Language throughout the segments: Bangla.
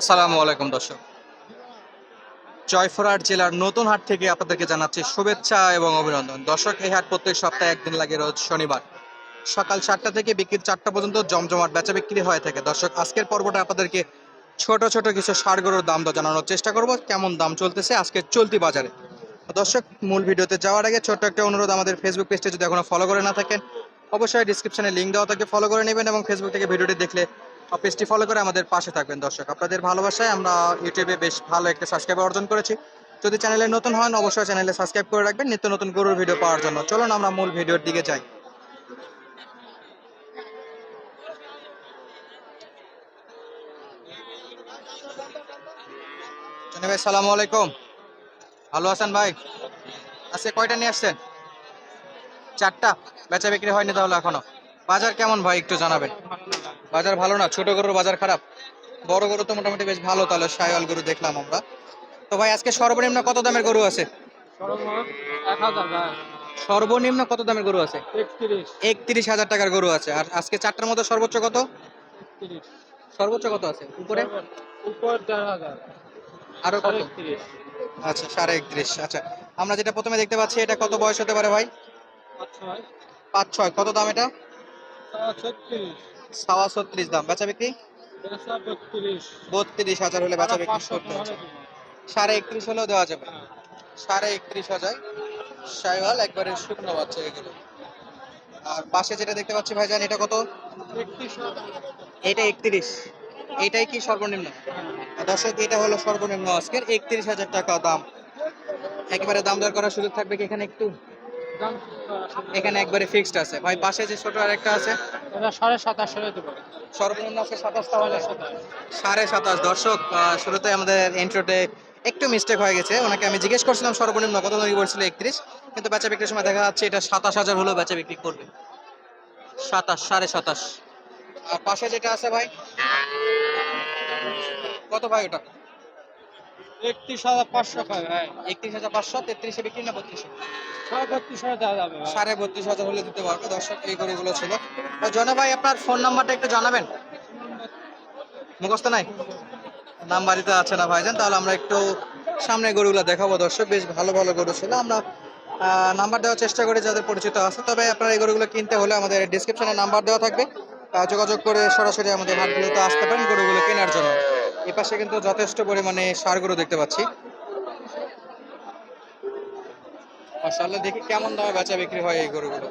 আসসালামু আলাইকুম, দর্শক। জয়পুরহাট জেলার নতুন হাট থেকে আপনাদেরকে জানাচ্ছি শুভেচ্ছা এবং অভিনন্দন। দর্শক, এই হাট প্রত্যেক সপ্তাহে একদিন লাগে রোজ শনিবার। সকাল সাতটা থেকে বিকেল চারটা পর্যন্ত জমজমাট বেচা বিক্রি হয়ে থাকে। দর্শক, আজকের পর্বটা আপনাদেরকে ছোট ছোট কিছু গরুর দাম দর জানানোর চেষ্টা করব, কেমন দাম চলতেছে আজকে চলতি বাজারে। দর্শক, মূল ভিডিওতে যাওয়ার আগে ছোট্ট একটা অনুরোধ, আমাদের ফেসবুক পেজটা যদি এখনও ফলো করে না থাকেন, অবশ্যই ডিসক্রিপশনে লিঙ্ক দেওয়া থাকে ফলো করে নেবেন এবং ফেসবুক থেকে ভিডিওটি দেখলে পেজটি ফলো করে আমাদের পাশে থাকবেন, দর্শক। আপনাদের ভালোবাসায় আমরা ইউটিউবে বেশ ভালো একটা সাবস্ক্রাইব অর্জন করেছি। যদি চ্যানেলে নতুন হন, অবশ্যই চ্যানেলে সাবস্ক্রাইব করে রাখবেন, নিত্য নতুন গরুর ভিডিও পাওয়ার জন্য। চলুন আমরা মূল ভিডিওর দিকে যাই। ভাই সালামু আলাইকুম। ভালো আছেন ভাই? আজকে কয়টা নিয়ে আসছেন? চারটা। বেচা বিক্রি হয়নি তাহলে এখনও। বাজার কেমন ভাই, একটু জানাবেন। বাজার ভালো না ছোট গরুর বাজার খারাপ। বড় গরু তো মোটামুটি বেশ ভালো তাহলে সায়াল গরু দেখলাম আমরা। তো ভাই আজকে সর্বনিম্ন কত দামের গরু আছে? সর্বনিম্ন কত দামের গরু আছে? একত্রিশ হাজার টাকার গরু আছে। আর আজকে চারটার মধ্যে সর্বোচ্চ কত? সর্বোচ্চ কত আছে? উপরে? আরও কত? আচ্ছা সাড়ে একত্রিশ। আচ্ছা আমরা যেটা প্রথমে দেখতে পাচ্ছি এটা কত বয়স হতে পারে ভাই? পাঁচ ছয়। কত দাম এটা? ছত্রিশ। সাওয়া ছত্রিশ দাম। বেচা বিক্রি? বত্রিশ। হাজার হলে বেচা বিক্রি করতে হচ্ছে। সাড়ে একত্রিশ হলেও দেওয়া যাবে। সাড়ে একত্রিশ হাজার। সাইওয়াল একবারে শুকনো বাচ্চা এগুলো। আর পাশে যেটা দেখতে পাচ্ছি ভাইজান এটা কত? এটা একত্রিশ। এইটাই কি সর্বনিম্ন। দর্শক এটা হলো সর্বনিম্ন আজকের একত্রিশ হাজার টাকা দাম। একেবারে দাম দর করার সুযোগ থাকবে কি এখানে একটু? এখানে একবারে ফিক্সড আছে। ভাই পাশে যে ছোট আরেকটা আছে। এটা সাড়ে সাতাশ হলে দেবো। সর্বনিম্ন আছে সাতাশ তাহলে? সাড়ে সাতাশ। দর্শক শুরুতে আমাদের ইন্ট্রোতে একটু মিস্টেক হয়ে গেছে। ওনাকে আমি জিজ্ঞেস করছিলাম সর্বনিম্ন কত দামি বলছিল একত্রিশ। কিন্তু বেচা বিক্রির সময় দেখা যাচ্ছে এটা সাতাশ হাজার হলেও বেচা বিক্রি করবে। সাতাশ সাড়ে সাতাশ। আর পাশে যেটা আছে ভাই? কত ভাই ওটা? একত্রিশ হাজার পাঁচশো একত্রিশ হাজার পাঁচশো তেত্রিশে বিক্রি না বত্রিশে? সাড়ে বত্রিশ হাজার দেওয়া যাবে ভাই। সাড়ে বত্রিশ হাজার হলে দিতে পারবে দর্শক এই গরুগুলো ছিল। তো ভাই আপনার ফোন নাম্বারটা একটু জানাবেন? মুখস্থ নাই? নাম্বার আছে না ভাইজান তাহলে আমরা একটু সামনে গরুগুলো দেখাবো দর্শক। বেশ ভালো ভালো গরু ছিল। আমরা নাম্বার দেওয়ার চেষ্টা করি যাদের পরিচিত আছে। তবে আপনারা এই গরুগুলো কিনতে হলে আমাদের ডিসক্রিপশনে নাম্বার দেওয়া থাকবে। যোগাযোগ করে সরাসরি আমাদের হাটগুলোতে আসতে পারেন গরুগুলো কেনার জন্য। এ পাশে কিন্তু যথেষ্ট পরিমাণে সার গরু দেখতে পাচ্ছি। মাশাআল্লাহ, দেখি কেমন দামে বেচা বিক্রি হয় এই গরুগুলো।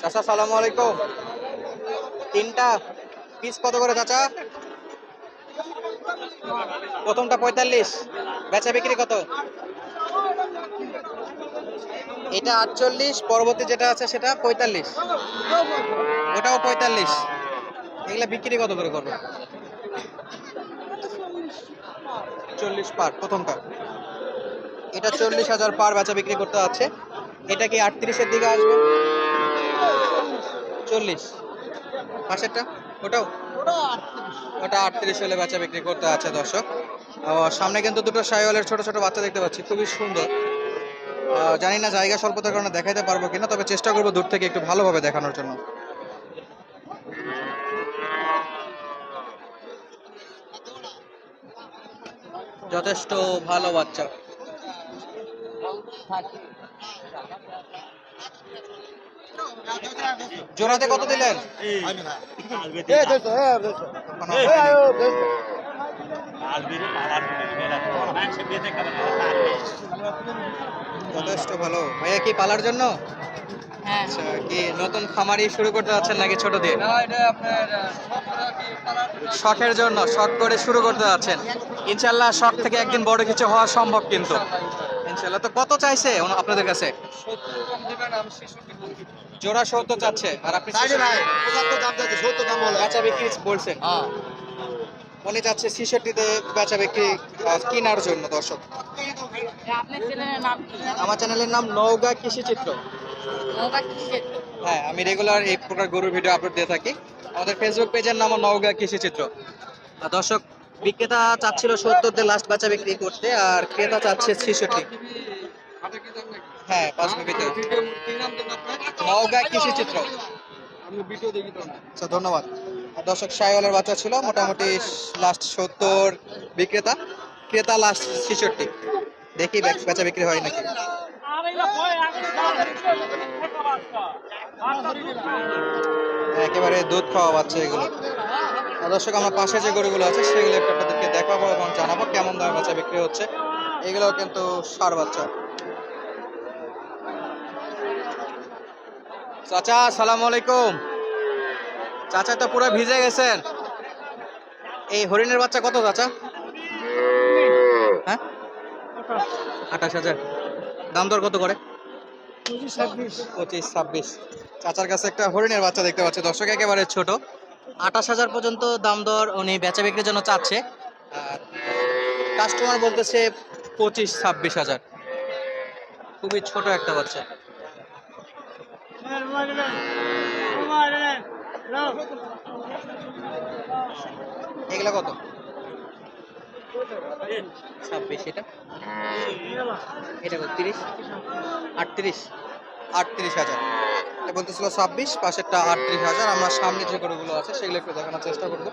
চাচা, সালামু আলাইকুম। তিনটা পিস কত করে চাচা? প্রথমটা পঁয়তাল্লিশ, বেচা বিক্রি কত? এটা আটচল্লিশ, পরবর্তী যেটা আছে সেটা পঁয়তাল্লিশ। ওটাও পঁয়তাল্লিশ। এগুলো বিক্রি কত করে করবে? চল্লিশ পার প্রথমটা এটা চল্লিশ হাজার পার বেচা বিক্রি করতে আছে। এটা কি আটত্রিশের দিকে আসবে? চল্লিশ। পাশেরটা? ওটাও? ওটা আটত্রিশ হলে বেচা বিক্রি করতে আছে দর্শক। সামনে কিন্তু দুটো সাইওয়ালের ছোট ছোট বাচ্চা দেখতে পাচ্ছি। খুবই সুন্দর। জানি না জায়গা স্বল্পতার কারণে দেখাইতে পারব কিনা তবে চেষ্টা করব দূর থেকে একটু ভালোভাবে দেখানোর জন্য। যথেষ্ট ভালো বাচ্চা। জোড়াতে কত দিলেন? যথেষ্ট ভালো। ভাইয়া কি পালার জন্য? হ্যাঁ। আচ্ছা কি নতুন খামারি শুরু করতে যাচ্ছেন নাকি ছোট দিয়ে শখের জন্য শখ করে শুরু করতে যাচ্ছেন। ইনশাল্লাহ শখ থেকে একদিন বড় কিছু হওয়া সম্ভব কিন্তু। ইনশাল্লাহ তো কত চাইছে আপনাদের কাছে? জোড়া সত্তর চাচ্ছে আর আপনি বিক্রি বলছেন উনি চাচ্ছে ছিষট্টিতে বেচা বিক্রি কেনার জন্য দর্শক। আপনার চ্যানেলের নাম আমার চ্যানেলের নাম নওগাঁ কৃষি চিত্র। হ্যাঁ আমি রেগুলার এই প্রকার গরুর ভিডিও আপলোড দিয়ে থাকি। আমাদের ফেসবুক পেজের নাম নওগাঁ কৃষি চিত্র। দর্শক বিক্রেতা চাচ্ছিল সত্তর দিয়ে লাস্ট বাচ্চা বিক্রি করতে আর ক্রেতা চাচ্ছে ছিষট্টি। হ্যাঁ পাঁচ বিবিতে নওগাঁ কৃষি চিত্র। আমি ভিডিও দেখি তো। আচ্ছা ধন্যবাদ। দর্শক সাইওয়ালের বাচ্চা ছিল, মোটামুটি লাস্ট সত্তর বিক্রেতা। ক্রেতা লাস্ট ছেষট্টি। দেখি বেচা বিক্রি হয় নাকি। একেবারে দুধ খাওয়া বাচ্চা এগুলো। দর্শক, আমরা পাশে যে গরুগুলো আছে, সেগুলো একটু আপনাদেরকে দেখাবো এবং জানাব কেমন দামে বাচ্চা বিক্রি হচ্ছে। এগুলো কিন্তু সার বাচ্চা। চাচা সালাম আলাইকুম। চাচা তো পুরো ভিজে গেছেন। এই হরিণের বাচ্চা কত চাচা? হ্যাঁ? আঠাশ হাজার। দাম দর কত করে? পঁচিশ ছাব্বিশ। চাচার কাছে একটা হরিণের বাচ্চা দেখতে পাচ্ছে। দর্শক, একেবারে ছোট। আঠাশ হাজার পর্যন্ত দাম দর উনি বেচা বিক্রির জন্য চাচ্ছে। আর কাস্টমার বলতেছে পঁচিশ ছাব্বিশ হাজার। খুবই ছোট একটা বাচ্চা। এগুলা কত? ছাব্বিশ এটা? এটা কত তিরিশ? আটত্রিশ। আটত্রিশ হাজার। এটা বলতেছিল ছাব্বিশ পাশেরটা আটত্রিশ হাজার। আমরা সামনে যে গরুগুলো আছে সেগুলো একটু দেখানোর চেষ্টা করব।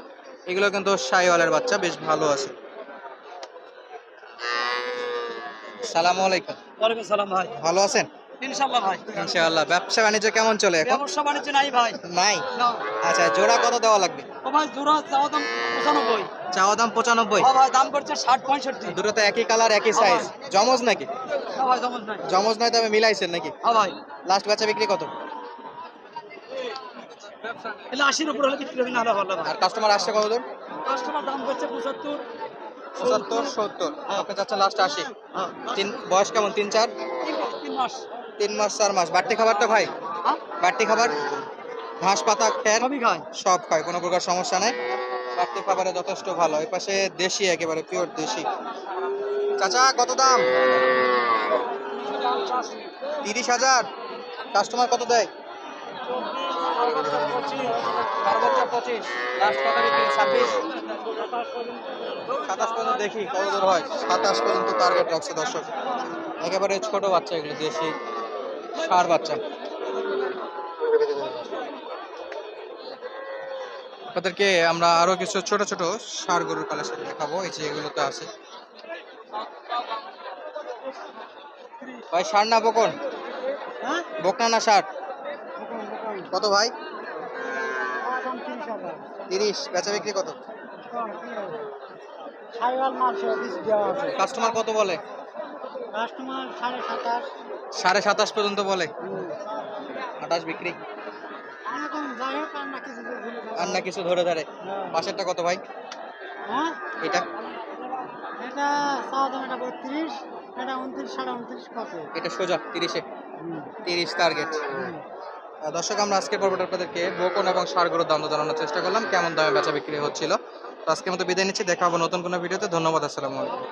এগুলো কিন্তু সাইওয়ালের বাচ্চা বেশ ভালো আছে। সালাম আলাইকুম। ওয়ালাইকুম সালাম ভাই। ভালো আছেন? ইনশাল্লাহ ভাই। ইনশাআল্লাহ ব্যবসা বাণিজ্য কেমন চলে এখন? ব্যবসা বাণিজ্য নাই ভাই। নাই? আচ্ছা জোড়া কত দেওয়া লাগবে? ও ভাই জোড়া চাওয়া দাম পঁচানব্বই। চাওয়া দাম পঁচানব্বই? ও ভাই দাম করছে ষাট পঁয়ষট্টি। দুটো তো একই কালার একই সাইজ জমজ নাকি? ভাই জমজ নাই। জমজ নয় তবে মিলাইছেন নাকি? হ্যাঁ ভাই। লাস্ট বেচা বিক্রি কত? এলে আশির উপর হলে বিক্রি হবে না ভালো আর কাস্টমার আসছে কত কাস্টমার দাম করছে পঁচাত্তর। পঁচাত্তর সত্তর। আপনি চাচ্ছেন লাস্ট আশি। হ্যাঁ। তিন বয়স কেমন? তিন চার? তিন মাস। তিন মাস চার মাস। বাড়তি খাবার তো খাই হ্যাঁ। বাড়তি খাবার? ঘাস পাতা খায়। সব খায় কোনো প্রকার সমস্যা নেই। বাড়তি খাবারে যথেষ্ট ভালো। এই পাশে দেশি একেবারে পিওর দেশি। চাচা কত দাম? তিরিশ হাজার। কাস্টমার কত দেয়? সাতাশ পর্যন্ত দেখি কত দূর হয়? সাতাশ পর্যন্ত টার্গেট রাখছে দর্শক। একেবারে ছোট বাচ্চা এগুলো দেশি। সার বাচ্চা। আপনাদেরকে আমরা আরও কিছু ছোট ছোট সার গরুর কালেকশন দেখাবো এই যে এগুলোতে আছে। ভাই সার না বকন? হ্যাঁ? বকনা না সার? কত ভাই? তিরিশ। বেচা বিক্রি কত? কাস্টমার কত বলে? কাস্টমার সাড়ে সাতাশ। সাড়ে সাতাশ পর্যন্ত বলে। আঠাশ বিক্রি। আর না কিছু ধরে ধরে। পাশেরটা কত ভাই? হ্যাঁ? এটা? এটা এটা বত্রিশ এটা উনত্রিশ সাড়ে উনত্রিশ কত এটা সোজা তিরিশে। তিরিশ টার্গেট দর্শক আমরা আজকের পর্বটা আপনাদেরকে বকন এবং সারগুলোর দাম জানানোর চেষ্টা করলাম কেমন দামে বেচা বিক্রি হচ্ছিল। তো আজকের মতো বিদায় নিচ্ছি দেখা হবে নতুন কোনো ভিডিওতে। ধন্যবাদ আসসালামু আলাইকুম।